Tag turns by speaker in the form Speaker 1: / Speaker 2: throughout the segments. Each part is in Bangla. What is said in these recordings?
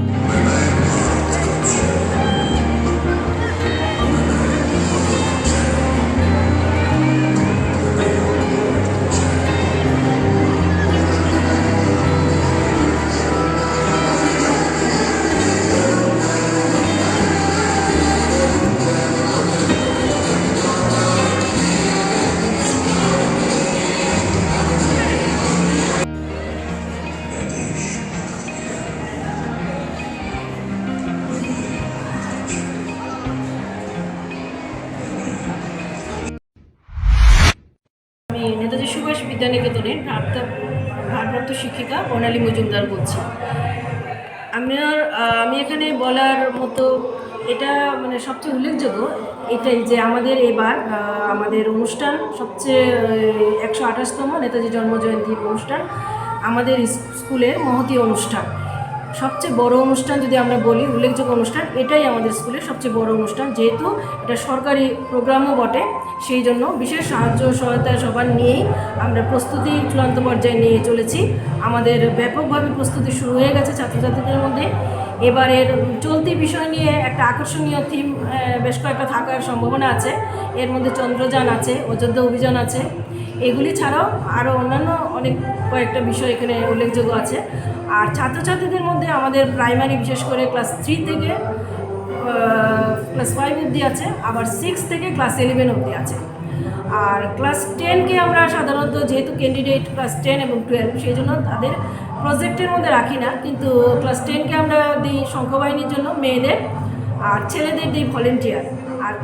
Speaker 1: Whoa. বিদ্যানিকেতনের প্রাপ্ত ভারপ্রাপ্ত শিক্ষিকা বর্ণালী মজুমদার বলছি। আমার আমি এখানে বলার মতো এটা মানে সবচেয়ে উল্লেখযোগ্য এটাই যে আমাদের এবার আমাদের অনুষ্ঠান সবচেয়ে একশো আঠাশতম নেতাজি জন্মজয়ন্তী অনুষ্ঠান, আমাদের স্কুলের মহতি অনুষ্ঠান। সবচেয়ে বড় অনুষ্ঠান যদি আমরা বলি, উল্লেখযোগ্য অনুষ্ঠান, এটাই আমাদের স্কুলের সবচেয়ে বড় অনুষ্ঠান। যেহেতু এটা সরকারি প্রোগ্রামও বটে, সেই জন্য বিশেষ সাহায্য সহায়তা সবার নিয়েই আমরা প্রস্তুতি চূড়ান্ত পর্যায়ে নিয়ে চলেছি। আমাদের ব্যাপকভাবে প্রস্তুতি শুরু হয়ে গেছে ছাত্রছাত্রীদের মধ্যে। এবারের চলতি বিষয় নিয়ে একটা আকর্ষণীয় থিম বেশ কয়েকটা থাকার সম্ভাবনা আছে। এর মধ্যে চন্দ্রযান আছে, অযোধ্যা অভিযান আছে। এগুলি ছাড়াও আরও অন্যান্য অনেক কয়েকটা বিষয় এখানে উল্লেখযোগ্য আছে। আর ছাত্রছাত্রীদের মধ্যে আমাদের প্রাইমারি বিশেষ করে ক্লাস থ্রি থেকে ক্লাস ফাইভ অবধি আছে, আবার সিক্স থেকে ক্লাস ইলেভেন অবধি আছে। আর ক্লাস টেনকে আমরা সাধারণত যেহেতু ক্যান্ডিডেট ক্লাস টেন এবং টুয়েলভ সেই জন্য তাদের প্রজেক্টের মধ্যে রাখি না, কিন্তু ক্লাস টেনকে আমরা দিই সংখ্যাবাহিনীর জন্য, মেয়েদের, আর ছেলেদের দিই ভলেন্টিয়ার আর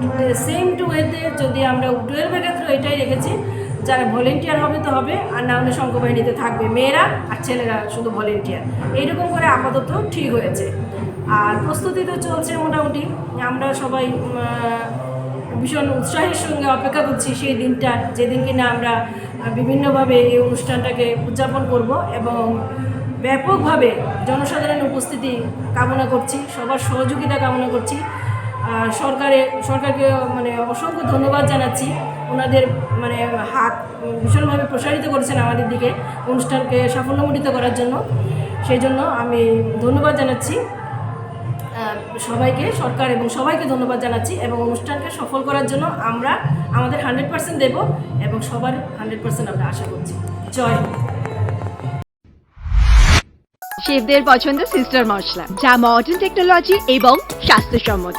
Speaker 1: সেম টু ওয়েতে যদি আমরা টুয়েলভের ক্ষেত্রে এটাই রেখেছি যারা ভলেন্টিয়ার হবে তো হবে, আর না হলে সংখ্যাবাহিনীতে থাকবে মেয়েরা আর ছেলেরা শুধু ভলেন্টিয়ার। এইরকম করে আপাতত ঠিক হয়েছে। আর প্রস্তুতি তো চলছে মোটামুটি। আমরা সবাই ভীষণ উৎসাহের সঙ্গে অপেক্ষা করছি সেই দিনটা, যেদিন কিনা আমরা বিভিন্নভাবে এই অনুষ্ঠানটাকে উদযাপন করব এবং ব্যাপকভাবে জনসাধারণের উপস্থিতি কামনা করছি, সবার সহযোগিতা কামনা করছি। আর সরকারে, সরকারকে মানে অসংখ্য ধন্যবাদ জানাচ্ছি। ওনাদের মানে হাত ভীষণভাবে প্রসারিত করেছেন আমাদের দিকে অনুষ্ঠানকে সাফল্যমণ্ডিত করার জন্য। সেই জন্য আমি ধন্যবাদ জানাচ্ছি। সবাইকে, সরকার এবং সবাইকে ধন্যবাদ জানাচ্ছি এবং অনুষ্ঠানকে সফল করার জন্য আমরা আমাদের হান্ড্রেড পার্সেন্ট দেবো এবং সবার হান্ড্রেড পার্সেন্ট আমরা আশা করছি। জয়।
Speaker 2: শেফদের পছন্দ সিস্টার মশলা, যা মডার্ন টেকনোলজি এবং স্বাস্থ্যসম্মত।